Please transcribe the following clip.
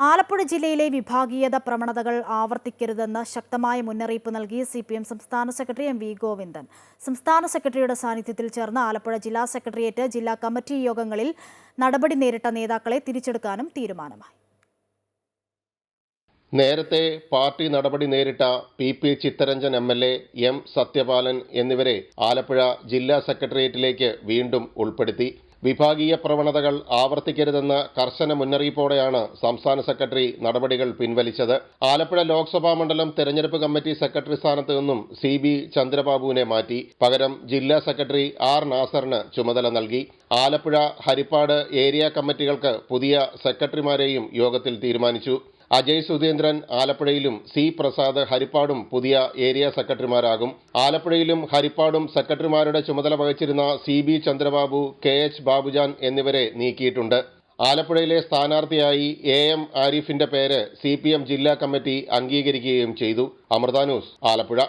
ആലപ്പുഴ ജില്ലയിലെ വിഭാഗീയത പ്രവണതകൾ ആവർത്തിക്കരുതെന്ന് ശക്തമായ മുന്നറിയിപ്പ് നൽകി സി പി എം സംസ്ഥാന സെക്രട്ടറി എം വി ഗോവിന്ദൻ. സംസ്ഥാന സെക്രട്ടറിയുടെ സാന്നിധ്യത്തിൽ ചേർന്ന ആലപ്പുഴ ജില്ലാ സെക്രട്ടേറിയറ്റ് ജില്ലാ കമ്മിറ്റി യോഗങ്ങളിൽ നടപടി നേരിട്ട നേതാക്കളെ തിരിച്ചെടുക്കാനും തീരുമാനമായി. നേരത്തെ പാർട്ടി നടപടി നേരിട്ട P P Chittaranjan M L A M Sathyapalan എന്നിവരെ ആലപ്പുഴ ജില്ലാ സെക്രട്ടേറിയറ്റിലേക്ക് വീണ്ടും ഉൾപ്പെടുത്തി. വിഭാഗീയ പ്രവണതകൾ ആവർത്തിക്കരുതെന്ന കർശന മുന്നറിയിപ്പോടെയാണ് സംസ്ഥാന സെക്രട്ടറി നടപടികൾ പിൻവലിച്ചത്. ആലപ്പുഴ ലോക്സഭാ മണ്ഡലം തെരഞ്ഞെടുപ്പ് കമ്മിറ്റി സെക്രട്ടറി സ്ഥാനത്ത് നിന്നും സി ബി ചന്ദ്രബാബുവിനെ മാറ്റി. പകരം ജില്ലാ സെക്രട്ടറി ആർ നാസറിന് ചുമതല നൽകി. ആലപ്പുഴ ഹരിപ്പാട് ഏരിയ കമ്മിറ്റികൾക്ക് പുതിയ സെക്രട്ടറിമാരെയും യോഗത്തിൽ തീരുമാനിച്ചു. അജയ് സുധീന്ദ്രൻ ആലപ്പുഴയിലും സി പ്രസാദ് ഹരിപ്പാടും പുതിയ ഏരിയ സെക്രട്ടറിമാരാകും. ആലപ്പുഴയിലും ഹരിപ്പാടും സെക്രട്ടറിമാരുടെ ചുമതല വഹിച്ചിരുന്ന C B Chandrababu K H Babujan എന്നിവരെ നീക്കിയിട്ടുണ്ട്. ആലപ്പുഴയിലെ സ്ഥാനാർത്ഥിയായി എ എം ആരിഫിന്റെ പേര് സി ജില്ലാ കമ്മിറ്റി അംഗീകരിക്കുകയും ചെയ്തു. അമൃത ന്യൂസ് ആലപ്പുഴ.